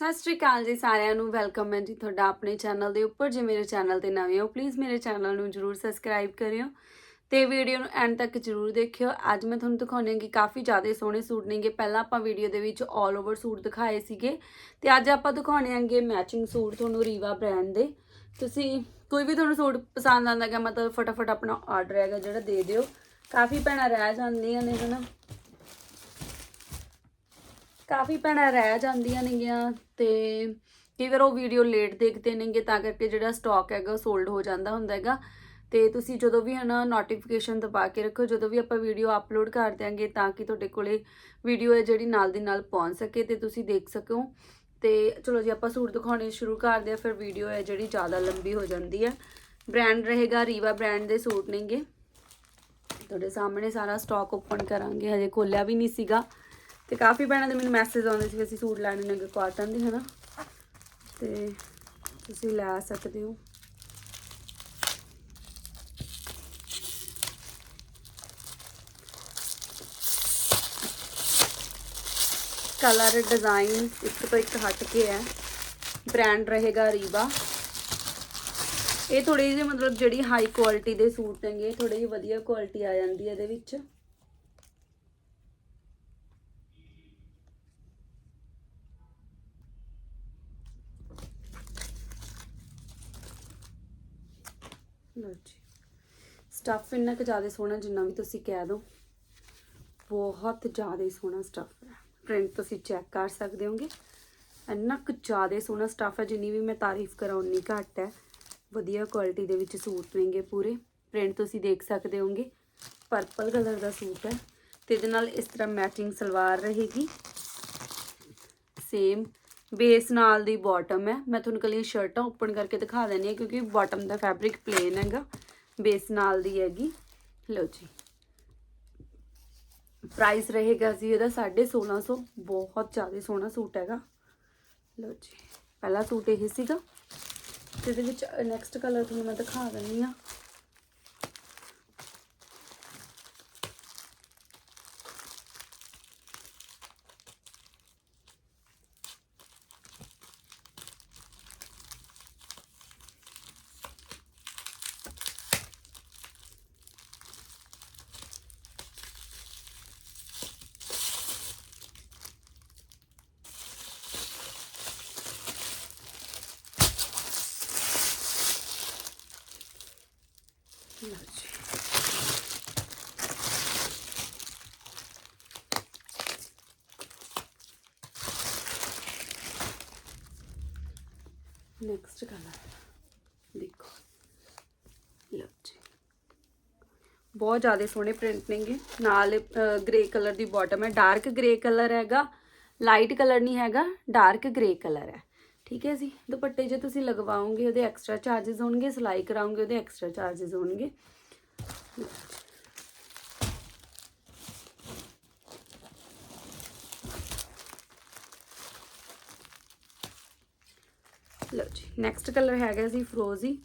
ਸਤਿ ਸ਼੍ਰੀ ਅਕਾਲ ਜੀ ਸਾਰਿਆਂ ਨੂੰ, ਵੈਲਕਮ ਹੈ ਜੀ ਤੁਹਾਡਾ ਆਪਣੇ ਚੈਨਲ ਦੇ ਉੱਪਰ, ਜੇ ਮੇਰੇ ਚੈਨਲ ਤੇ ਨਵੇਂ ਹੋ ਪਲੀਜ਼ ਮੇਰੇ ਚੈਨਲ ਨੂੰ ਜਰੂਰ ਸਬਸਕ੍ਰਾਈਬ ਕਰਿਓ ਤੇ ਵੀਡੀਓ ਨੂੰ ਐਂਡ ਤੱਕ ਜਰੂਰ ਦੇਖਿਓ। ਅੱਜ ਮੈਂ ਤੁਹਾਨੂੰ ਦਿਖਾਉਣੀ ਕਿ ਕਾਫੀ ਜ਼ਿਆਦਾ ਸੋਹਣੇ ਸੂਟ ਨੇਗੇ। ਪਹਿਲਾਂ ਆਪਾਂ ਵੀਡੀਓ ਦੇ ਵਿੱਚ 올 ਓਵਰ ਸੂਟ ਦਿਖਾਏ ਸੀਗੇ ਤੇ ਅੱਜ ਆਪਾਂ ਦਿਖਾਉਣੇ ਆਂਗੇ ਮੈਚਿੰਗ ਸੂਟ ਤੁਹਾਨੂੰ ਰੀਵਾ ਬ੍ਰਾਂਡ ਦੇ। ਤੁਸੀਂ ਕੋਈ ਵੀ ਤੁਹਾਨੂੰ ਸੂਟ ਪਸੰਦ ਆਉਂਦਾ ਕਿ ਮਤਲਬ ਫਟਾਫਟ ਆਪਣਾ ਆਰਡਰ ਹੈਗਾ ਜਿਹੜਾ ਦੇ ਦਿਓ। ਕਾਫੀ ਭੈਣਾਂ ਰਹਿ ਜਾਂਦੀਆਂ ਨੇ ਹਨਾ। ਕਾਫੀ ਭੈਣਾਂ ਰਹਿ ਜਾਂਦੀਆਂ ਨੇਗੀਆਂ ਤੇ ਕਈ ਵਾਰ ਉਹ ਵੀਡੀਓ ਲੇਟ ਦੇਖਦੇ ਨੇਗੇ ਤਾਂ ਕਰਕੇ ਜਿਹੜਾ ਸਟਾਕ ਹੈਗਾ ਉਹ ਸੋਲਡ ਹੋ ਜਾਂਦਾ ਹੁੰਦਾ ਹੈਗਾ। ਤੇ ਤੁਸੀਂ ਜਦੋਂ ਵੀ ਹਨਾ ਨੋਟੀਫਿਕੇਸ਼ਨ ਦਬਾ ਕੇ ਰੱਖੋ, ਜਦੋਂ ਵੀ ਆਪਾਂ ਵੀਡੀਓ ਅਪਲੋਡ ਕਰ ਦਿਆਂਗੇ ਤਾਂ ਕਿ ਤੁਹਾਡੇ ਕੋਲੇ ਵੀਡੀਓ ਹੈ ਜਿਹੜੀ ਨਾਲ ਦੀ ਨਾਲ ਪਹੁੰਚ ਸਕੇ ਤੇ ਤੁਸੀਂ ਦੇਖ ਸਕੋ। ਤੇ ਚਲੋ ਜੀ, ਆਪਾਂ ਸੂਟ ਦਿਖਾਉਣੇ ਸ਼ੁਰੂ ਕਰਦੇ ਆ ਫਿਰ ਵੀਡੀਓ ਹੈ ਜਿਹੜੀ ਜ਼ਿਆਦਾ ਲੰਬੀ ਹੋ ਜਾਂਦੀ ਹੈ। ਬ੍ਰਾਂਡ ਰਹੇਗਾ ਰੀਵਾ ਬ੍ਰਾਂਡ ਦੇ ਸੂਟ ਨੇਗੇ। ਤੁਹਾਡੇ ਸਾਹਮਣੇ ਸਾਰਾ ਸਟਾਕ ਓਪਨ ਕਰਾਂਗੇ, ਹਜੇ ਖੋਲਿਆ ਵੀ ਨਹੀਂ ਸੀਗਾ। ਤੇ ਕਾਫੀ ਭੈਣਾਂ ਦੇ ਮੈਨੂੰ ਮੈਸੇਜ ਆਉਂਦੇ ਸੀ ਵੀ ਅਸੀਂ ਸੂਟ ਲੈਣੇ ਨੇ ਕਾਟਨ ਦੇ, ਹਨਾ? ਤੇ ਤੁਸੀਂ ਲੈ ਸਕਦੇ ਹੋ। ਕਲਰ ਡਿਜ਼ਾਈਨ ਇੱਕ ਤੋਂ ਇੱਕ ਹਟ ਕੇ ਹੈ। ਬ੍ਰਾਂਡ ਰਹੇਗਾ ਰੀਵਾ। ਇਹ ਥੋੜੀ ਜਿਹੀ ਮਤਲਬ ਜਿਹੜੀ ਹਾਈ ਕੁਆਲਿਟੀ ਦੇ ਸੂਟ ਨੇਗੇ ਥੋੜੀ ਜਿਹੀ ਵਧੀਆ ਕੁਆਲਿਟੀ ਆ ਜਾਂਦੀ ਹੈ ਇਹਦੇ ਵਿੱਚ। ਲਓ ਜੀ। ਸਟੱਫ ਇੰਨਾ ਕੁ ਜ਼ਿਆਦਾ ਸੋਹਣਾ ਜਿੰਨਾ ਵੀ ਤੁਸੀਂ ਕਹਿ ਦੋ। ਬਹੁਤ ਜ਼ਿਆਦਾ ਸੋਹਣਾ ਸਟੱਫ ਹੈ। ਪ੍ਰਿੰਟ ਤੁਸੀਂ ਚੈੱਕ ਕਰ ਸਕਦੇ ਹੋਗੇ। ਇੰਨਾ ਕੁ ਜ਼ਿਆਦਾ ਸੋਹਣਾ ਸਟੱਫ ਹੈ, ਜਿੰਨੀ ਵੀ ਮੈਂ ਤਾਰੀਫ ਕਰਾਂ ਉਨੀ ਘੱਟ ਹੈ। ਵਧੀਆ ਕੁਆਲਿਟੀ ਦੇ ਵਿੱਚ ਸੂਟ ਨੇਗੇ ਪੂਰੇ। ਪ੍ਰਿੰਟ ਤੁਸੀਂ ਦੇਖ ਸਕਦੇ ਹੋਗੇ। ਪਰਪਲ ਕਲਰ ਦਾ ਸੂਟ ਹੈ। ਤੇ ਇਹਦੇ ਨਾਲ ਇਸ ਤਰ੍ਹਾਂ ਮੈਚਿੰਗ ਸਲਵਾਰ ਰਹੇਗੀ। ਸੇਮ ਬੇਸ ਨਾਲ ਦੀ ਬਾਟਮ ਹੈ। ਮੈਂ ਤੁਹਾਨੂੰ ਕੱਲੀਆਂ ਸ਼ਰਟਾਂ ਓਪਨ ਕਰਕੇ ਦਿਖਾ ਦਿੰਦੀ ਹਾਂ ਕਿਉਂਕਿ ਬਾਟਮ ਦਾ ਫੈਬਰਿਕ ਪਲੇਨ ਹੈਗਾ। ਬੇਸ ਨਾਲ ਦੀ ਹੈਗੀ। ਲਓ ਜੀ। ਪ੍ਰਾਈਸ ਰਹੇਗਾ ਜੀ ਇਹਦਾ 1650 ਬਹੁਤ ਜ਼ਿਆਦਾ ਸੋਹਣਾ ਸੂਟ ਹੈਗਾ। ਲਓ ਜੀ। ਪਹਿਲਾ ਸੂਟ ਇਹ ਸੀਗਾ। ਤੇ ਇਹਦੇ ਵਿੱਚ ਨੈਕਸਟ ਕਲਰ ਤੁਹਾਨੂੰ ਮੈਂ ਦਿਖਾ ਦਿੰਦੀ ਹਾਂ ਲਓ ਜੀ ਨੈਕਸਟ ਕਲਰ ਦੇਖੋ। ਲਓ ਜੀ। ਬਹੁਤ ਜ਼ਿਆਦਾ ਸੋਹਣੇ ਪ੍ਰਿੰਟ ਨੇਗੇ। ਨਾਲ ਗ੍ਰੇ ਕਲਰ ਦੀ ਬਾਟਮ ਹੈ। ਡਾਰਕ ਗ੍ਰੇ ਕਲਰ ਹੈਗਾ। ਲਾਈਟ ਕਲਰ ਨਹੀਂ ਹੈਗਾ। ਡਾਰਕ ਗ੍ਰੇ ਕਲਰ ਹੈ। ਠੀਕ ਹੈ ਜੀ? ਦੁਪੱਟੇ ਜੇ ਤੁਸੀਂ ਲਗਵਾਓਗੇ, ਉਹਦੇ ਐਕਸਟਰਾ ਚਾਰजेस ਹੋਣਗੇ। ਸਿਲਾਈ ਕਰਾਓਗੇ, ਉਹਦੇ ਐਕਸਟਰਾ ਚਾਰजेस ਹੋਣਗੇ। ਨੈਕਸਟ ਕਲਰ ਹੈਗਾ ਜੀ ਫਰੋਜ਼ੀ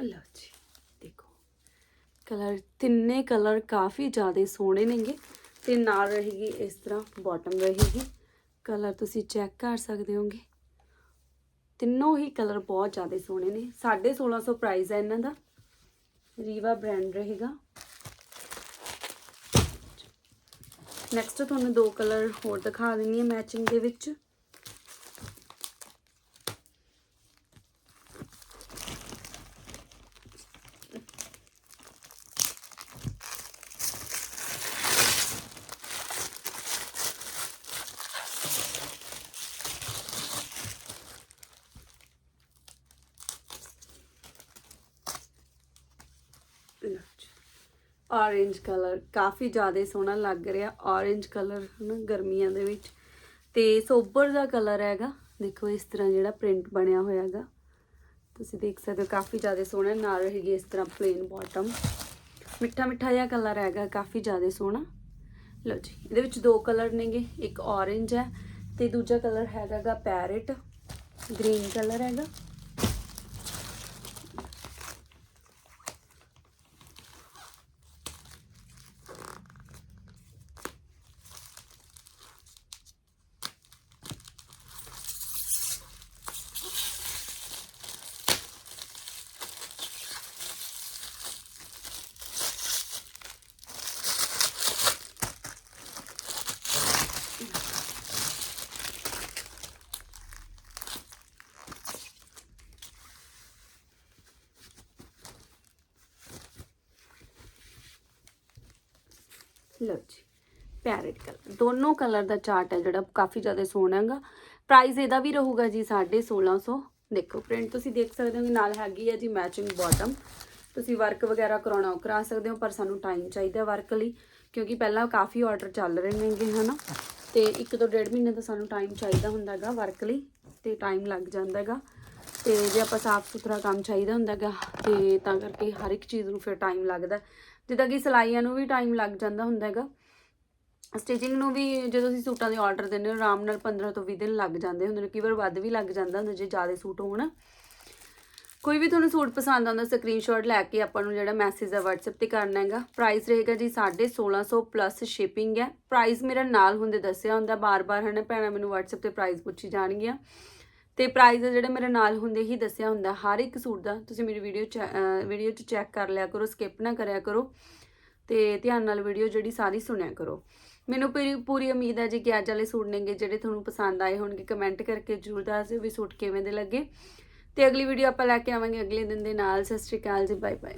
ਲਓ ਜੀ ਦੇਖੋ ਕਲਰ, ਤਿੰਨੇ ਕਲਰ ਕਾਫੀ ਜ਼ਿਆਦਾ ਸੋਹਣੇ ਨੇਗੇ ਤੇ ਨਾਲ ਰਹੇਗੀ ਇਸ ਤਰ੍ਹਾਂ ਬਾਟਮ ਰਹੇਗੀ। ਕਲਰ ਤੁਸੀਂ ਚੈੱਕ ਕਰ ਸਕਦੇ ਹੋਗੇ। ਤਿੰਨੋਂ ਹੀ ਕਲਰ ਬਹੁਤ ਜ਼ਿਆਦਾ ਸੋਹਣੇ ਨੇ। 1650 ਪ੍ਰਾਈਸ ਹੈ ਇਹਨਾਂ ਦਾ। ਰੀਵਾ ਬ੍ਰਾਂਡ ਰਹੇਗਾ। ਨੈਕਸਟ ਤੁਹਾਨੂੰ ਦੋ ਕਲਰ ਹੋਰ ਦਿਖਾ ਦਿੰਨੀ ਹੈ ਮੈਚਿੰਗ ਦੇ ਵਿੱਚ। ਲਓ ਕਲਰ ਕਾਫੀ ਜ਼ਿਆਦਾ ਸੋਹਣਾ ਲੱਗ ਰਿਹਾ orange ਕਲਰ ਹਨਾ ਗਰਮੀਆਂ ਦੇ ਵਿੱਚ। ਤੇ ਸੋਬਰ ਦਾ ਕਲਰ ਹੈਗਾ। ਦੇਖੋ ਇਸ ਤਰ੍ਹਾਂ ਜਿਹੜਾ ਪ੍ਰਿੰਟ ਬਣਿਆ ਹੋਇਆ ਹੈਗਾ। ਤੁਸੀਂ ਦੇਖ ਸਕਦੇ ਹੋ ਕਾਫੀ ਜ਼ਿਆਦਾ ਸੋਹਣਾ, ਨਾਲ ਰਹੇਗੀ ਇਸ ਤਰ੍ਹਾਂ ਪਲੇਨ ਬਾਟਮ ਮਿੱਠਾ ਮਿੱਠਾ ਜਿਹਾ ਕਲਰ ਹੈਗਾ, ਕਾਫੀ ਜ਼ਿਆਦਾ ਸੋਹਣਾ। ਲਓ ਜੀ, ਇਹਦੇ ਵਿੱਚ ਦੋ ਕਲਰ ਨੇਗੇ, ਇੱਕ orange ਹੈ ਤੇ ਦੂਜਾ ਕਲਰ ਹੈਗਾਗਾ ਪੈਰਟ ਗ੍ਰੀਨ ਕਲਰ ਹੈਗਾ। ਲਓ ਜੀ, ਪੈਰਟ ਕਲਰ ਦੋਨੋਂ ਕਲਰ ਦਾ ਚਾਰਟ ਹੈ ਜਿਹੜਾ, ਕਾਫੀ ਜ਼ਿਆਦਾ ਸੋਹਣਾ ਹੈਗਾ। ਪ੍ਰਾਈਸ ਇਹਦਾ ਵੀ ਰਹੂਗਾ ਜੀ 1650 ਦੇਖੋ ਪ੍ਰਿੰਟ ਤੁਸੀਂ ਦੇਖ ਸਕਦੇ ਹੋ ਕਿ ਨਾਲ ਹੈਗੀ ਹੈ ਜੀ ਮੈਚਿੰਗ ਬਾਟਮ ਤੁਸੀਂ ਵਰਕ ਵਗੈਰਾ ਕਰਾਉਣਾ ਕਰਾ ਸਕਦੇ ਹੋ, ਪਰ ਸਾਨੂੰ ਟਾਈਮ ਚਾਹੀਦਾ ਵਰਕ ਲਈ, ਕਿਉਂਕਿ ਪਹਿਲਾਂ ਕਾਫੀ ਆਰਡਰ ਚੱਲ ਰਹੇ ਨੇਗੇ ਹਨਾ। ਤੇ ਇੱਕ ਤੋਂ ਡੇਢ ਮਹੀਨੇ ਦਾ ਸਾਨੂੰ ਟਾਈਮ ਚਾਹੀਦਾ ਹੁੰਦਾ ਹੈਗਾ ਵਰਕ ਲਈ, ਤੇ ਟਾਈਮ ਲੱਗ ਜਾਂਦਾ ਹੈਗਾ। ਤੇ ਜੇ ਆਪਾਂ ਸਾਫ਼ ਸੁਥਰਾ ਕੰਮ ਚਾਹੀਦਾ ਹੁੰਦਾ ਹੈਗਾ, ਤੇ ਤਾਂ ਕਰਕੇ ਹਰ ਇੱਕ ਚੀਜ਼ ਨੂੰ ਫਿਰ ਟਾਈਮ ਲੱਗਦਾ ਜਿੱਦਾਂ ਕਿ ਸਿਲਾਈਆਂ ਨੂੰ ਵੀ ਟਾਈਮ ਲੱਗ ਜਾਂਦਾ ਹੁੰਦਾ ਹੈਗਾ। ਸਟਿਚਿੰਗ ਨੂੰ ਵੀ ਜਦੋਂ ਤੁਸੀਂ ਸੂਟਾਂ ਦੇ ਆਰਡਰ ਦਿੰਦੇ ਹੋ, ਆਰਾਮ ਨਾਲ 15 ਤੋਂ 20 ਦਿਨ ਲੱਗ ਜਾਂਦੇ ਹੁੰਦੇ ਨੇ, ਕਈ ਵਾਰ ਵੱਧ ਵੀ ਲੱਗ ਜਾਂਦਾ ਹੁੰਦਾ ਜੇ ਜ਼ਿਆਦਾ ਸੂਟ ਹੋਣ। ਕੋਈ ਵੀ ਤੁਹਾਨੂੰ ਸੂਟ ਪਸੰਦ ਆਉਂਦਾ ਸਕਰੀਨਸ਼ਾਟ ਲੈ ਕੇ ਆਪਾਂ ਨੂੰ ਜਿਹੜਾ ਮੈਸੇਜ ਹੈ WhatsApp ਤੇ ਕਰਨਾ ਹੈਗਾ। ਪ੍ਰਾਈਸ ਰਹੇਗਾ ਜੀ 1650 ਪਲੱਸ ਸ਼ਿਪਿੰਗ ਹੈ। ਪ੍ਰਾਈਸ ਮੇਰਾ ਨਾਲ ਹੁੰਦੇ ਦੱਸਿਆ ਹੁੰਦਾ, ਬਾਰ-ਬਾਰ ਹਨਾ ਭੈਣਾਂ, ਮੈਨੂੰ WhatsApp ਤੇ ਪ੍ਰਾਈਸ ਪੁੱਛੀ ਜਾਣਗੀਆਂ। ਤੇ ਪ੍ਰਾਈਸ ਜਿਹੜਾ ਮੇਰੇ ਨਾਲ ਹੁੰਦੇ ਹੀ ਦੱਸਿਆ ਹੁੰਦਾ, ਹਰ ਇੱਕ ਸੂਟ ਦਾ, ਤੁਸੀਂ ਮੇਰੀ ਵੀਡੀਓ ਵੀਡੀਓ 'ਚ ਚੈੱਕ ਕਰ ਲਿਆ ਕਰੋ ਸਕਿਪ ਨਾ ਕਰਿਆ ਕਰੋ ਤੇ ਧਿਆਨ ਨਾਲ ਵੀਡੀਓ ਜਿਹੜੀ ਸਾਰੀ ਸੁਣਿਆ ਕਰੋ। ਮੈਨੂੰ ਪੂਰੀ ਪੂਰੀ ਉਮੀਦ ਹੈ ਜੀ ਕਿ ਅੱਜ ਵਾਲੇ ਸੂਟ ਨੇਗੇ ਜਿਹੜੇ ਤੁਹਾਨੂੰ ਪਸੰਦ ਆਏ ਹੋਣਗੇ ਕਮੈਂਟ ਕਰਕੇ ਜਰੂਰ ਦੱਸ ਦਿਓ ਵੀ ਸੂਟ ਕਿਵੇਂ ਦੇ ਲੱਗੇ। ਤੇ ਅਗਲੀ ਵੀਡੀਓ ਆਪਾਂ ਲੈ ਕੇ ਆਵਾਂਗੇ, ਅਗਲੇ ਦਿਨ ਦੇ ਨਾਲ, ਸਤਿ ਸ਼੍ਰੀ ਅਕਾਲ ਜੀ ਬਾਏ ਬਾਏ